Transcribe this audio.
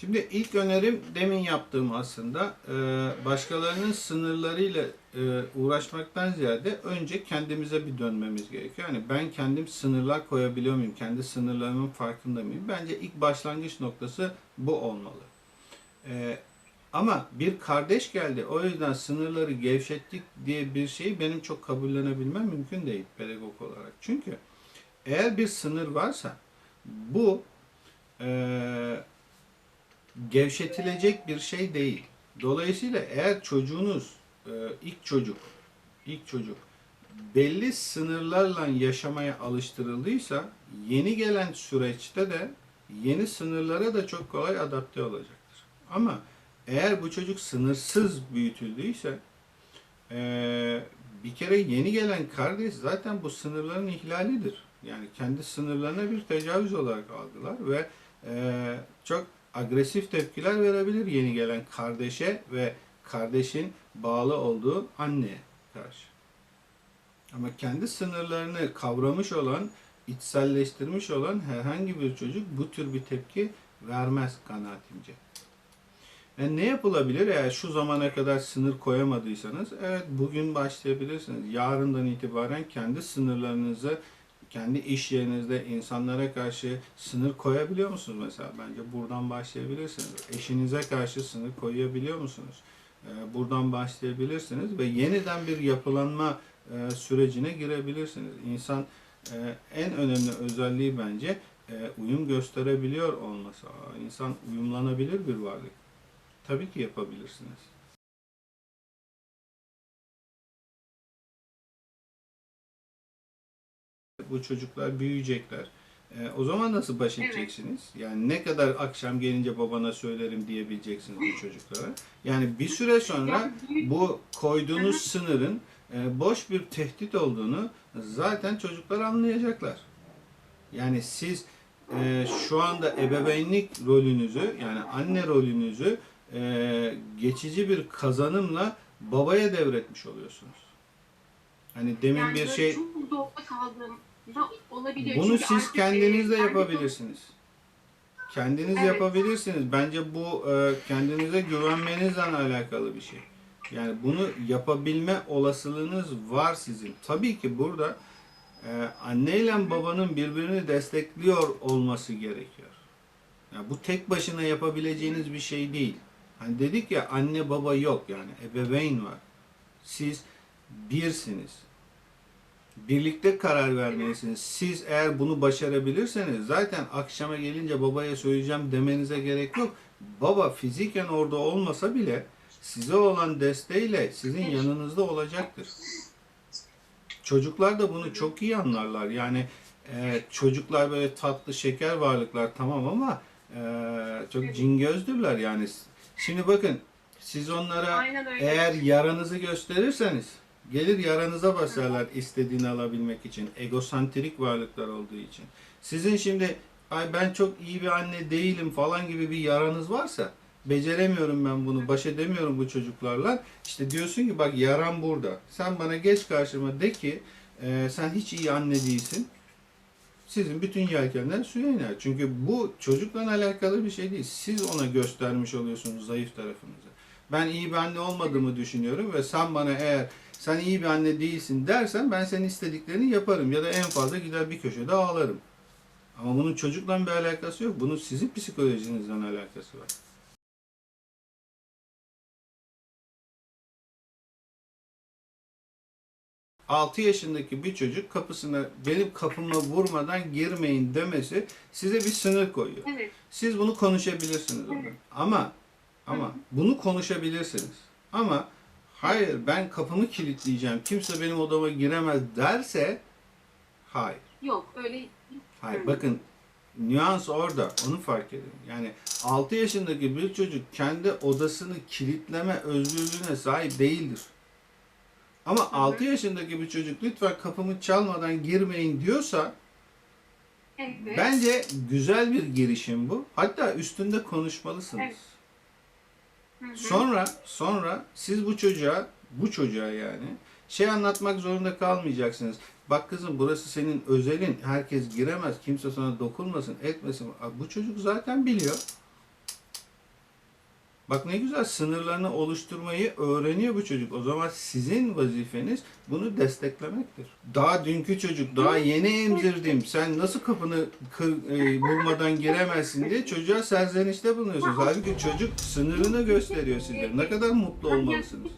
Şimdi ilk önerim demin yaptığım aslında e, başkalarının sınırlarıyla e, uğraşmaktan ziyade önce kendimize bir dönmemiz gerekiyor. Yani ben kendim sınırlar koyabiliyor muyum? Kendi sınırlarımın farkında mıyım? Bence ilk başlangıç noktası bu olmalı. E, ama bir kardeş geldi o yüzden sınırları gevşettik diye bir şeyi benim çok kabullenebilmem mümkün değil pedagog olarak. Çünkü eğer bir sınır varsa bu eee gevşetilecek bir şey değil. Dolayısıyla eğer çocuğunuz e, ilk çocuk ilk çocuk belli sınırlarla yaşamaya alıştırıldıysa yeni gelen süreçte de yeni sınırlara da çok kolay adapte olacaktır. Ama eğer bu çocuk sınırsız büyütüldüyse e, bir kere yeni gelen kardeş zaten bu sınırların ihlalidir. Yani kendi sınırlarına bir tecavüz olarak algılar ve e, çok agresif tepkiler verebilir yeni gelen kardeşe ve kardeşin bağlı olduğu anneye karşı. Ama kendi sınırlarını kavramış olan, içselleştirmiş olan herhangi bir çocuk bu tür bir tepki vermez kanaatimce. Yani ne yapılabilir eğer şu zamana kadar sınır koyamadıysanız? Evet bugün başlayabilirsiniz. Yarından itibaren kendi sınırlarınızı kendi iş yerinizde insanlara karşı sınır koyabiliyor musunuz mesela? Bence buradan başlayabilirsiniz. Eşinize karşı sınır koyabiliyor musunuz? Ee, Buradan başlayabilirsiniz ve yeniden bir yapılanma e, sürecine girebilirsiniz. İnsan e, en önemli özelliği bence e, uyum gösterebiliyor olması. İnsan uyumlanabilir bir varlık. Tabii ki yapabilirsiniz. Bu çocuklar büyüyecekler. Ee, o zaman nasıl baş Evet. edeceksiniz? Yani ne kadar akşam gelince babana söylerim diyebileceksiniz bu çocuklara. Yani bir süre sonra bu koyduğunuz sınırın e, boş bir tehdit olduğunu zaten çocuklar anlayacaklar. Yani siz e, şu anda ebeveynlik rolünüzü yani anne rolünüzü e, geçici bir kazanımla babaya devretmiş oluyorsunuz. Hani demin yani bir şey Çok olabiliyor. bunu Çünkü siz artık, kendiniz de e, yapabilirsiniz. Kendiniz Evet. yapabilirsiniz. Bence bu e, kendinize güvenmenizle alakalı bir şey. Yani bunu yapabilme olasılığınız var sizin. Tabii ki burada e, anne ile babanın birbirini destekliyor olması gerekiyor. Yani bu tek başına yapabileceğiniz bir şey değil. Hani dedik ya anne baba yok yani ebeveyn var. Siz birsiniz. Birlikte karar vermelisiniz. Siz eğer bunu başarabilirseniz zaten akşama gelince babaya söyleyeceğim demenize gerek yok. Baba fiziken orada olmasa bile size olan desteğiyle sizin yanınızda olacaktır. Çocuklar da bunu çok iyi anlarlar. Yani e, çocuklar böyle tatlı şeker varlıklar tamam ama e, çok cingözdürler yani. Şimdi bakın siz onlara eğer yaranızı gösterirseniz gelir yaranıza basarlar istediğini alabilmek için. Egosantrik varlıklar olduğu için. Sizin şimdi ay ben çok iyi bir anne değilim falan gibi bir yaranız varsa beceremiyorum ben bunu, baş edemiyorum bu çocuklarla. İşte diyorsun ki bak yaram burada. Sen bana geç karşıma de ki e, sen hiç iyi anne değilsin. Sizin bütün yelkenler suya iner. Çünkü bu çocukla alakalı bir şey değil. Siz ona göstermiş oluyorsunuz zayıf tarafınızı. Ben iyi bir anne olmadığımı düşünüyorum ve sen bana eğer sen iyi bir anne değilsin dersen ben senin istediklerini yaparım ya da en fazla gider bir köşede ağlarım. Ama bunun çocukla bir alakası yok. Bunun sizin psikolojinizle alakası var. Altı yaşındaki bir çocuk kapısına benim kapıma vurmadan girmeyin demesi size bir sınır koyuyor. Evet. Siz bunu konuşabilirsiniz onunla. Ama ama bunu konuşabilirsiniz. Ama hayır ben kapımı kilitleyeceğim. Kimse benim odama giremez derse hayır. Yok öyle Hayır bakın nüans orada. Onu fark edin. Yani 6 yaşındaki bir çocuk kendi odasını kilitleme özgürlüğüne sahip değildir. Ama 6 yaşındaki bir çocuk lütfen kapımı çalmadan girmeyin diyorsa evet. Bence güzel bir girişim bu. Hatta üstünde konuşmalısınız. Evet. Sonra sonra siz bu çocuğa bu çocuğa yani şey anlatmak zorunda kalmayacaksınız. Bak kızım burası senin özelin. Herkes giremez. Kimse sana dokunmasın, etmesin. Bu çocuk zaten biliyor. Bak ne güzel sınırlarını oluşturmayı öğreniyor bu çocuk. O zaman sizin vazifeniz bunu desteklemektir. Daha dünkü çocuk daha yeni emzirdim. Sen nasıl kapını kır, e, vurmadan giremezsin diye çocuğa serzenişte bulunuyorsunuz. Halbuki çocuk sınırını gösteriyor size. Ne kadar mutlu olmalısınız.